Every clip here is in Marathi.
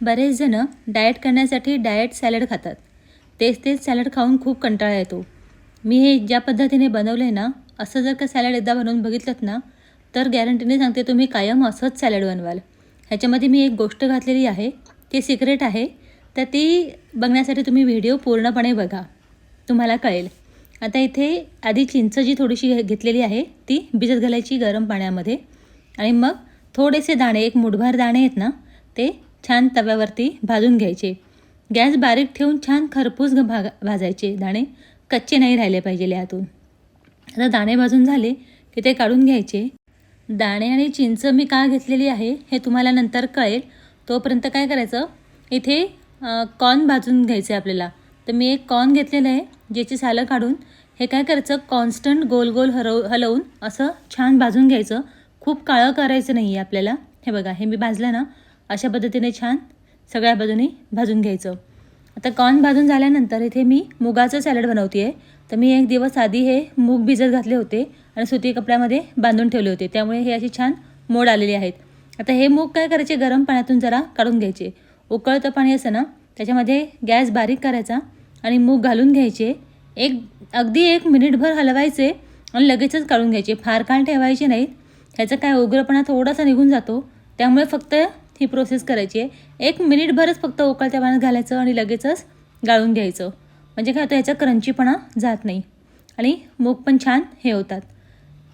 बरेच जण डाएट करण्यासाठी डाएट सॅलड खातात. तेच तेच सॅलड खाऊन खूप कंटाळा येतो. मी हे ज्या पद्धतीने बनवलं आहे ना असं जर का सॅलड एकदा बनवून बघितलं ना तर गॅरंटीने सांगते तुम्ही कायम असंच सॅलड बनवाल. ह्याच्यामध्ये मी एक गोष्ट घातलेली आहे ती सिक्रेट आहे तर ती बघण्यासाठी तुम्ही व्हिडिओ पूर्णपणे बघा. तुम्हाला कळेल. आता इथे आधी चिंच जी थोडीशी घे- घेतलेली आहे ती भिजत घालायची गरम पाण्यामध्ये. आणि मग थोडेसे दाणे एक मुठभर दाणे आहेत ना ते छान तव्यावरती भाजून घ्यायचे. गॅस बारीक ठेवून छान खरपूस भाग भाजायचे. दाणे कच्चे नाही राहिले पाहिजे यातून. आता दाणे भाजून झाले की ते काढून घ्यायचे. दाणे आणि चिंच मी का घेतलेली आहे हे तुम्हाला नंतर कळेल. तोपर्यंत काय करायचं? इथे कॉर्न भाजून घ्यायचे आपल्याला. तर मी एक कॉर्न घेतलेलं आहे ज्याची सालं काढून हे काय करायचं? कॉन्स्टंट गोल गोल हरव हलवून असं छान भाजून घ्यायचं. खूप काळं करायचं नाही आहे आपल्याला. हे बघा हे मी भाजलं ना अशा पद्धतीने छान सगळ्या बाजूने भाजून घ्यायचं. आता कॉर्न भाजून झाल्यानंतर इथे मी मुगाचं सॅलड बनवते आहे तर मी एक दिवस आधी हे मूग भिजत घातले होते आणि सुती कपड्यामध्ये बांधून ठेवले होते. त्यामुळे हे असे छान मोड आलेले आहेत. आता हे मूग काय करायचे? गरम पाण्यातून जरा काढून घ्यायचे. उकळतं पाणी असं ना त्याच्यामध्ये गॅस बारीक करायचा आणि मूग घालून घ्यायचे. एक अगदी एक मिनिटभर हलवायचे आणि लगेचच काढून घ्यायचे. फार काळ ठेवायचे नाहीत. ह्याचा काय उग्रपणा थोडासा निघून जातो. त्यामुळे फक्त ही प्रोसेस करायची आहे. एक मिनिटभरच फक्त उकळत्या पाण्यात घालायचं आणि लगेचच गाळून घ्यायचं. म्हणजे काय होतं ह्याचा क्रंचीपणा जात नाही. आणि मूग पण छान हे होतात.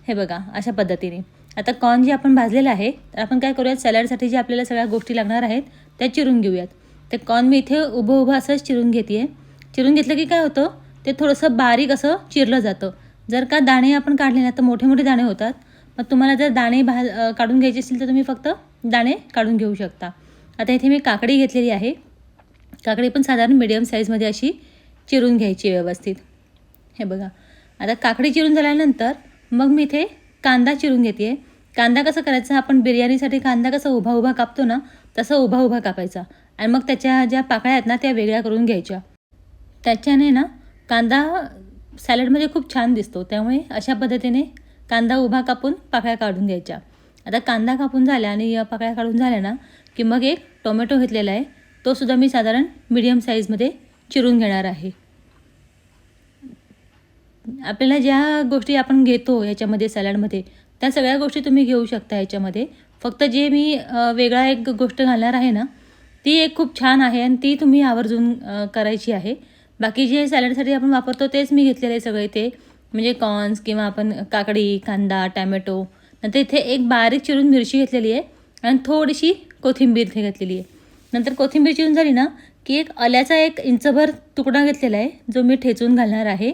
हे बघा अशा पद्धतीने. आता कॉर्न जे आपण भाजलेलं आहे तर आपण काय करूयात सॅलडसाठी जे आपल्याला सगळ्या गोष्टी लागणार आहेत त्या चिरून घेऊयात. ते कॉर्न मी इथे उभं उभं असंच चिरून घेते आहे चिरून घेतलं की काय होतं ते थोडंसं बारीक असं चिरलं जातं. जर का दाणे आपण काढले ना तर मोठे मोठे दाणे होतात. मग तुम्हाला जर दाणे भा काढून घ्यायचे असतील तर तुम्ही फक्त दाणे काढून घेऊ शकता. आता इथे मी काकडी घेतलेली आहे. काकडी पण साधारण मिडियम साईजमध्ये अशी चिरून घ्यायची व्यवस्थित. हे बघा. आता काकडी चिरून झाल्यानंतर मग मी इथे कांदा चिरून घेते आहे कांदा कसा करायचा? आपण बिर्याणीसाठी कांदा कसा उभा उभा कापतो ना तसा उभा उभा कापायचा. आणि मग त्याच्या ज्या पाकळ्या आहेत ना त्या वेगळ्या करून घ्यायच्या. त्याच्याने ना कांदा सॅलडमध्ये खूप छान दिसतो. त्यामुळे अशा पद्धतीने कांदा उभा कापून पाकळ्या काढून घ्यायच्या. आता कांदा कापून झाल्या आणि या पाकळ्या काढून झाल्या ना की मग एक टोमॅटो घेतलेला आहे तो सुद्धा मी साधारण मीडियम साईजमध्ये चिरून घेणार आहे. आपल्याला ज्या गोष्टी आपण घेतो ह्याच्यामध्ये सॅलडमध्ये त्या सगळ्या गोष्टी तुम्ही घेऊ शकता ह्याच्यामध्ये फक्त जे मी वेगळा एक गोष्ट घालणार आहे ना ती एक खूप छान आहे आणि ती तुम्ही आवर्जून करायची आहे. बाकी जे सॅलडसाठी आपण वापरतो तेच मी घेतलेले आहे सगळे ते म्हणजे कॉर्न्स किंवा आपण काकडी कांदा टॅमॅटो नंतर इथे एक बारीक चिरून मिरची घेतलेली आहे आणि थोडीशी कोथिंबीर इथे घेतलेली आहे. नंतर कोथिंबीर चिरून झाली ना की एक आल्याचा एक इंचभर तुकडा घेतलेला आहे जो मी ठेचून घालणार आहे.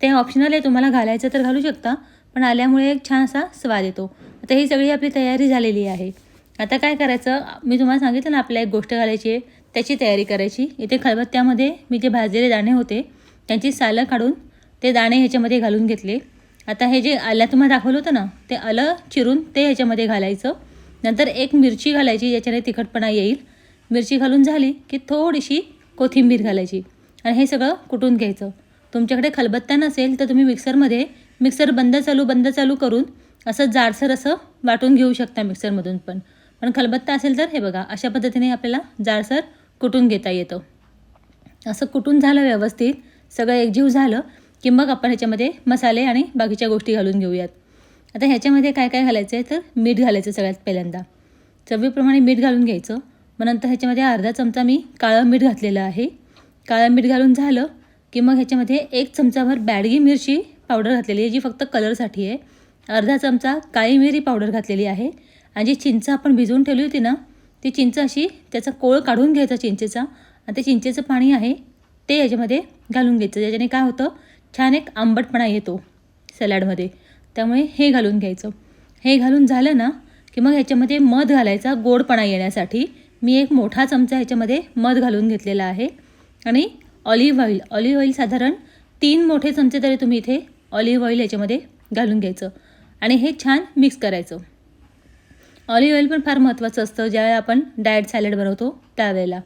ते ऑप्शनल आहे तुम्हाला घालायचं तर घालू शकता पण आल्यामुळे एक छान असा स्वाद येतो. आता ही सगळी आपली तयारी झालेली आहे. आता काय करायचं मी तुम्हाला सांगितलं ना आपल्याला एक गोष्ट घालायची आहे त्याची तयारी करायची. इथे खलबत्त्यामध्ये मी जे भाजलेले दाणे होते त्यांची सालं काढून ते दाणे ह्याच्यामध्ये घालून घेतले. आता हे जे आलं तुम्हाला दाखवलं होतं ना ते आलं चिरून ते ह्याच्यामध्ये घालायचं. नंतर एक मिरची घालायची ज्याच्याने तिखटपणा येईल. मिरची घालून झाली की थोडीशी कोथिंबीर घालायची. आणि हे सगळं कुटून घ्यायचं. तुमच्याकडे खलबत्ता नसेल तर तुम्ही मिक्सरमध्ये मिक्सर बंद चालू बंद चालू करून असं जाडसर असं वाटून घेऊ शकता मिक्सरमधून पण. पण खलबत्ता असेल तर हे बघा अशा पद्धतीने आपल्याला जाडसर कुटून घेता येतं. असं कुटून झालं व्यवस्थित सगळं एकजीव झालं. की मग आपण ह्याच्यामध्ये मसाले आणि बाकीच्या गोष्टी घालून घेऊयात. आता ह्याच्यामध्ये काय काय घालायचं आहे तर मीठ घालायचं सगळ्यात पहिल्यांदा. चवीप्रमाणे मीठ घालून घ्यायचं. मग नंतर ह्याच्यामध्ये अर्धा चमचा मी काळं मीठ घातलेलं आहे. काळं मीठ घालून झालं की मग ह्याच्यामध्ये एक चमचाभर बॅडगी मिरची पावडर घातलेली आहे जी फक्त कलरसाठी आहे. अर्धा चमचा काळी मिरी पावडर घातलेली आहे. आणि जी चिंच आपण भिजवून ठेवली होती ना ती चिंच अशी त्याचा कोळ काढून घ्यायचा चिंचेचा. आणि ते चिंचेचं पाणी आहे ते याच्यामध्ये घालून घ्यायचं. ज्याच्याने काय होतं छान एक आंबटपणा येतो सॅलडमध्ये. त्यामुळे हे घालून घ्यायचं. हे घालून झालं ना की मग ह्याच्यामध्ये मध घालायचा गोडपणा येण्यासाठी. मी एक मोठा चमचा ह्याच्यामध्ये मध घालून घेतलेला आहे. आणि ऑलिव्ह ऑइल ऑलिव्ह ऑइल साधारण तीन मोठे चमचे तरी तुम्ही इथे ऑलिव्ह ऑइल ह्याच्यामध्ये घालून घ्यायचं. आणि हे छान मिक्स करायचं. ऑलिव्ह ऑइल पण फार महत्त्वाचं असतं ज्यावेळेला आपण डाएट सॅलड बनवतो त्यावेळेला.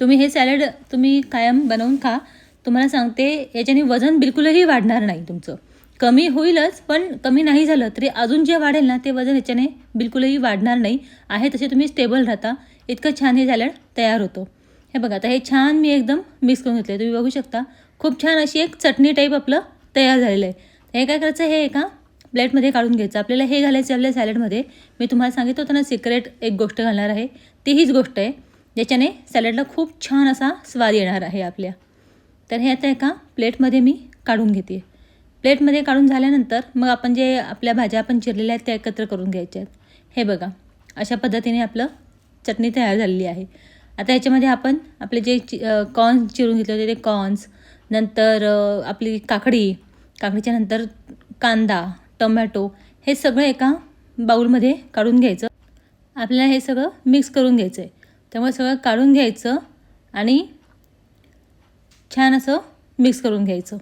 तुम्ही हे सॅलड तुम्ही कायम बनवून खा. तुम्हाला सांगते याच्याने वजन बिलकुलही वाढणार नाही तुमचं. कमी होईलच पण कमी नाही झालं तरी अजून जे वाढेल ना ते वजन याच्याने बिलकुलही वाढणार नाही. आहे तसे तुम्ही स्टेबल राहता. इतकं छान हे सॅलड तयार होतं. हे बघा आता हे छान मी एकदम मिक्स करून घेतलं तुम्ही बघू शकता खूप छान अशी एक चटणी टाईप आपलं तयार झालेलं आहे. हे काय करायचं हे एका प्लेटमध्ये काढून घ्यायचं. आपल्याला हे घालायचं आपल्या सॅलडमध्ये. मी तुम्हाला सांगितलं होतं ना सिक्रेट एक गोष्ट घालणार आहे. ती हीच गोष्ट आहे. ज्याच्याने सॅलडला खूप छान असा स्वाद येणार आहे आपल्या. तर हे आता एका प्लेटमध्ये मी काढून घेते. प्लेटमध्ये काढून झाल्यानंतर मग आपण जे आपल्या भाज्या आपण चिरलेल्या आहेत त्या एकत्र करून घ्यायच्या आहेत. हे बघा अशा पद्धतीने आपलं चटणी तयार झालेली आहे. आता याच्यामध्ये आपण आपले जे चि कॉर्न्स चिरून घेतले होते ते कॉर्न्स नंतर आपली काकडी काकडीच्या नंतर कांदा टोमॅटो हे सगळं एका बाऊलमध्ये काढून घ्यायचं. आपल्याला हे सगळं मिक्स करून घ्यायचं आहे त्यामुळे सगळं काढून घ्यायचं आणि छान असं मिक्स करून घ्यायचं.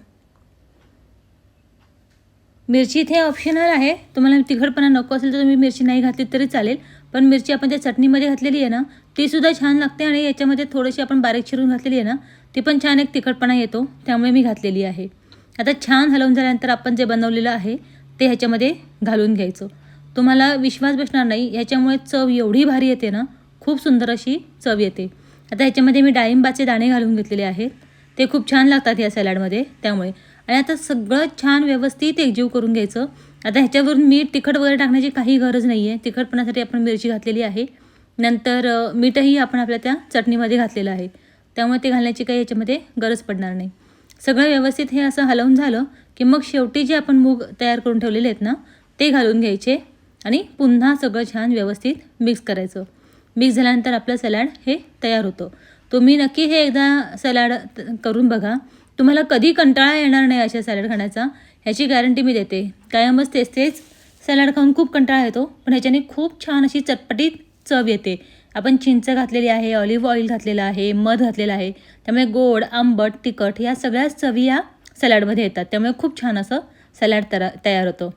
मिरची इथे ऑप्शनल आहे. तुम्हाला तिखटपणा नको असेल तर तुम्ही मिरची नाही घातली तरी चालेल. पण मिरची आपण त्या चटणीमध्ये घातलेली आहे ना तीसुद्धा छान लागते आणि याच्यामध्ये थोडीशी आपण बारीक चिरून घातलेली आहे ना ती पण छान एक तिखटपणा येतो. त्यामुळे मी घातलेली आहे. आता छान हलवून झाल्यानंतर आपण जे बनवलेलं आहे ते ह्याच्यामध्ये घालून घ्यायचं. तुम्हाला विश्वास बसणार नाही ह्याच्यामुळे चव एवढी भारी येते ना खूप सुंदर अशी चव येते. आता ह्याच्यामध्ये मी डाळिंबाचे दाणे घालून घेतलेले आहेत. ते खूप छान लागतात या सॅलडमध्ये त्यामुळे. आणि आता सगळं छान व्यवस्थित एकजीव करून घ्यायचं. आता ह्याच्यावरून मीठ तिखट वगैरे टाकण्याची काही गरज नाही आहे तिखटपणासाठी आपण मिरची घातलेली आहे. नंतर मीठही आपण आपल्या त्या चटणीमध्ये घातलेलं आहे. त्यामुळे ते घालण्याची काही याच्यामध्ये गरज पडणार नाही. सगळं व्यवस्थित हे असं हलवून झालं की मग शेवटी जे आपण मूग तयार करून ठेवलेले आहेत ना ते घालून घ्यायचे आणि पुन्हा सगळं छान व्यवस्थित मिक्स करायचं. मिक्स झाल्यानंतर आपलं सॅलॅड हे तयार होतं. तुम्ही नक्की हे एकदा सॅलड करून बघा. तुम्हाला कधी कंटाळा येणार नाही अशा सॅलड खाण्याचा. ह्याची गॅरंटी मी देते. कायमच तेच तेच सॅलड खाऊन खूप कंटाळा येतो पण ह्याच्याने खूप छान अशी चटपटीत चव येते. आपण चिंच घातलेली आहे ऑलिव्ह ऑइल घातलेलं आहे मध घातलेलं आहे. त्यामुळे गोड आंबट तिखट या सगळ्याच चवी या सॅलडमध्ये येतात. त्यामुळे खूप छान असं सॅलड तरा तयार होतं.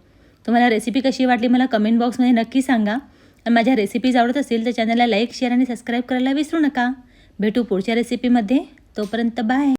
तुम्हाला रेसिपी कशी वाटली मला कमेंट बॉक्समध्ये नक्की सांगा. आणि माझ्या रेसिपीज आवडत असतील तर चॅनलला लाईक शेअर आणि सबस्क्राईब करायला विसरू नका. भेटू पुढच्या रेसिपीमध्ये तोपर्यंत बाय